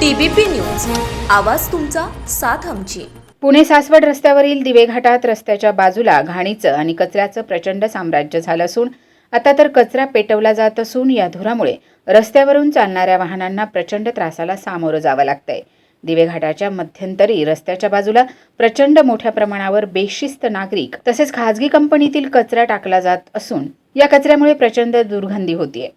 TBP news. आवाज तुमचा साथ आमची. पुणे सासवड रस्त्यावरील दिवेघाटात रस्त्याच्या बाजूला घाणीचं आणि कचऱ्याचं प्रचंड साम्राज्य झालं असून आता तर कचरा पेटवला जात असून या धुरामुळे रस्त्यावरून चालणाऱ्या वाहनांना प्रचंड त्रासाला सामोरं जावं लागतंय. दिवेघाटाच्या मध्यंतरी रस्त्याच्या बाजूला प्रचंड मोठ्या प्रमाणावर बेशिस्त नागरिक तसेच खाजगी कंपनीतील कचरा टाकला जात असून या कचऱ्यामुळे प्रचंड दुर्गंधी होतीये.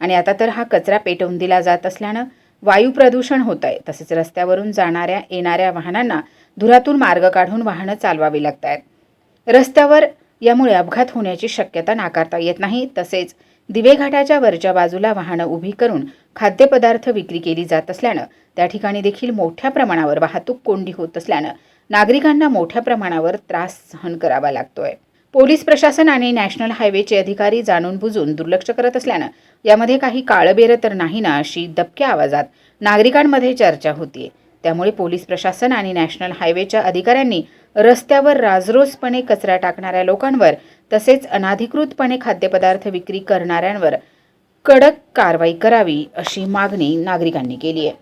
आणि आता तर हा कचरा पेटवून दिला जात असल्यानं वायू प्रदूषण होत आहे. तसेच रस्त्यावरून जाणाऱ्या येणाऱ्या वाहनांना धुरातून मार्ग काढून वाहनं चालवावी लागत आहेत. रस्त्यावर यामुळे अपघात होण्याची शक्यता नाकारता येत नाही. तसेच दिवेघाटाच्या वरच्या बाजूला वाहनं उभी करून खाद्यपदार्थ विक्री केली जात असल्यानं त्या ठिकाणी देखील मोठ्या प्रमाणावर वाहतूक कोंडी होत असल्यानं नागरिकांना मोठ्या प्रमाणावर त्रास सहन करावा लागतोय. पोलीस प्रशासन आणि नॅशनल हायवेचे अधिकारी जाणून बुजून दुर्लक्ष करत असल्यानं यामध्ये काही काळबेरं तर नाही ना अशी दबक्या आवाजात नागरिकांमध्ये चर्चा होतीये. त्यामुळे पोलीस प्रशासन आणि नॅशनल हायवेच्या अधिकाऱ्यांनी रस्त्यावर राजरोसपणे कचरा टाकणाऱ्या लोकांवर तसेच अनाधिकृतपणे खाद्यपदार्थ विक्री करणाऱ्यांवर कडक कारवाई करावी अशी मागणी नागरिकांनी केली आहे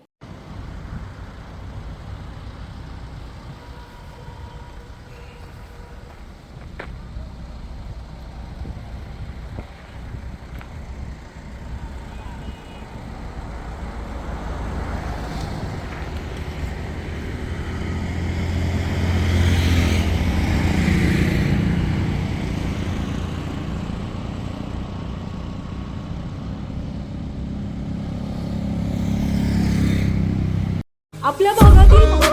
आपल्या भागातील